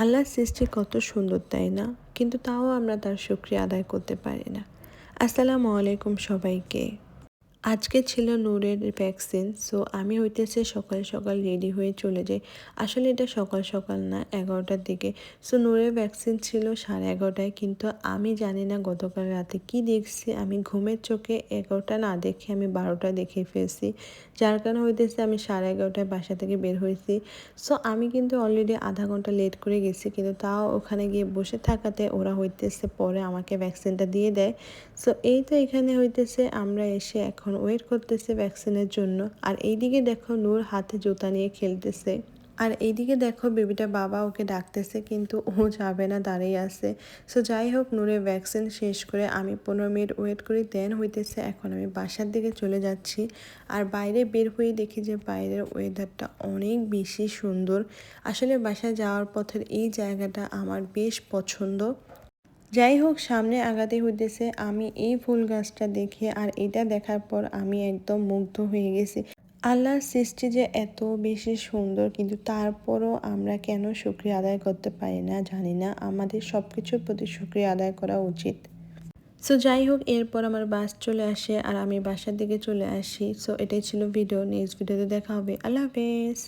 আল্লাহর সৃষ্টি কত সুন্দর, তাই না? কিন্তু তাও আমরা তার শুক্রিয়া আদায় করতে পারি না। আসসালামু আলাইকুম সবাইকে। আজকে ছিল নূরের ভ্যাকসিন সো আমি হইতেছে সকাল সকাল রেডি হয়ে চলে যাই। আসলে এটা সকাল সকাল না, এগারোটার দিকে। সো নূরের ভ্যাকসিন ছিল সাড়ে এগারোটায়, কিন্তু আমি জানি না গতকাল রাতে কি দেখছি। আমি ঘুমের চোখে এগারোটা না দেখে আমি বারোটা দেখে ফেলছি। যার কারণে হইতেছে আমি সাড়ে এগারোটায় বাসা থেকে বের হয়েছি। সো আমি কিন্তু অলরেডি আধা ঘণ্টা লেট করে গেছি, কিন্তু তাও ওখানে গিয়ে বসে থাকাতে ওরা হইতেছে পরে আমাকে ভ্যাকসিনটা দিয়ে দেয়। সো এই তো এখানে হইতেছে, আমরা এসে এখন ওয়েট করতেছে ভ্যাকসিনের জন্য। আর এইদিকে দেখো নূর হাতে জুতা নিয়ে খেলতেছে। আর এইদিকে দেখো বেবিটা বাবা ওকে ডাকতেছে, কিন্তু ও যাবে না, দাঁড়িয়ে আছে। সো যাই হোক, নূরের ভ্যাকসিন শেষ করে আমি পনেরো মিনিট ওয়েট করি দেন হইতেছে এখন আমি বাসার দিকে চলে যাচ্ছি। আর বাইরে বের হয়ে দেখি যে বাইরের ওয়েদারটা অনেক বেশি সুন্দর। আসলে বাসায় যাওয়ার পথের এই জায়গাটা আমার বেশ পছন্দ। যাই হোক সামনে আগাতে হইতেছে। আমি এই ফুল গাছটা দেখে আর এটা দেখার পর আমি একদম মুগ্ধ হয়ে গেছি। আল্লাহর সৃষ্টি যে এত বেশি সুন্দর, কিন্তু তারপরও আমরা কেন শুক্রিয়া আদায় করতে পারি না জানি না। আমাদের সব কিছুর প্রতি শুক্রিয়া আদায় করা উচিত। সো যাই হোক এরপর আমার বাস চলে আসে আর আমি বাসার দিকে চলে আসি। সো এটাই ছিল ভিডিও নেক্সট ভিডিওতে দেখা হবে। আল্লাহ হাফেজ।